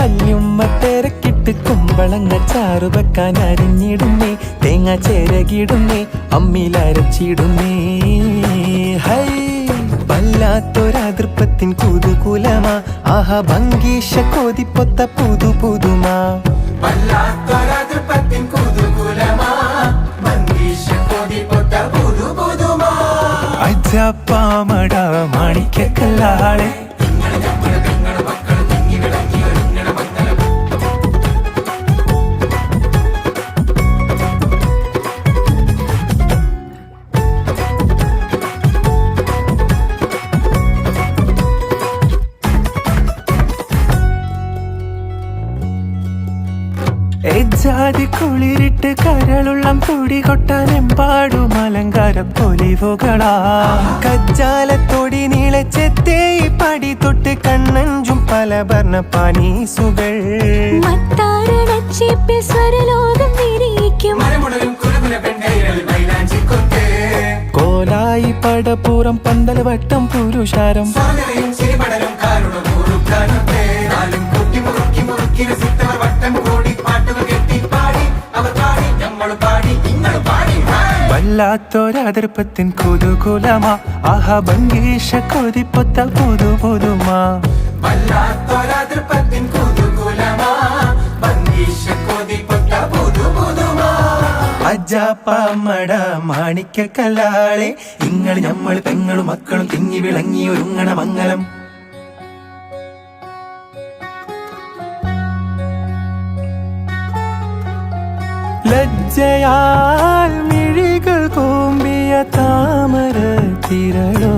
കുമ്മത്തേരക്കിട്ട് കുമ്പളങ്ങ ചാറു വെക്കാൻ അരിഞ്ഞിടുന്നേ തേങ്ങ ചേരകിടുന്നേ അമ്മിലരച്ചിടുന്നേ ഹൈ വല്ലാത്തൊരതൃപ്പത്തിൻ കുതുകുലമാ. ആഹാ ഭംഗീഷ കോതിപ്പൊത്ത പുതു പുതുമാ വല്ലാത്തൊരതൃപ്പത്തിൻ കുതുകുലമാ പുതു പുതുമാ അജപ്പാമട മാണിക്കല്ലാളെ എജാതി കുളിരിട്ട് കരളുള്ളം തുടി കൊട്ടാൻ എമ്പാടും അലങ്കാര പൊലിവുകളാ. കജ്ജാലത്തൊടി നീളച്ചെത്തേ പടി തൊട്ട് കണ്ണഞ്ചും പല ഭരണ പാനീസുകൾ. സ്വരലോകം വിരിയിക്കും. കോലായി പടപ്പൂറം പന്തൽ വട്ടം പുരുഷാരം. വല്ലാത്തൊരതിർപ്പത്തിൻ കുതുകുലമാ. ആഹ ഭംഗീഷ കൊതിപ്പൊത്ത പുതു പുതുമാ വല്ലാത്തൊരതിർപ്പത്തിൻ കുതുകുലമാ. മങ്കീഷ കൊതിപൊത്ത പുതു പുതുമാ അജാപ്പമ്മട മാണിക്ക കല്ലാളെ നിങ്ങൾ നമ്മൾ പെങ്ങളും മക്കളും തിങ്ങി വിളങ്ങി ഒരുങ്ങണ മംഗലം. ലജ്ജയാൽ മിഴികൾ കൂമ്പിയ താമര തിരളോ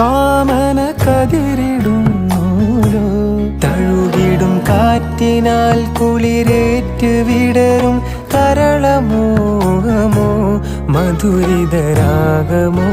കാമന കതിരിടുന്നൂലോ തഴുകിടും കാറ്റിനാൽ കുളിരേറ്റ് വിടരും കരളമോഹമോ മധുരിതരാഗമോ.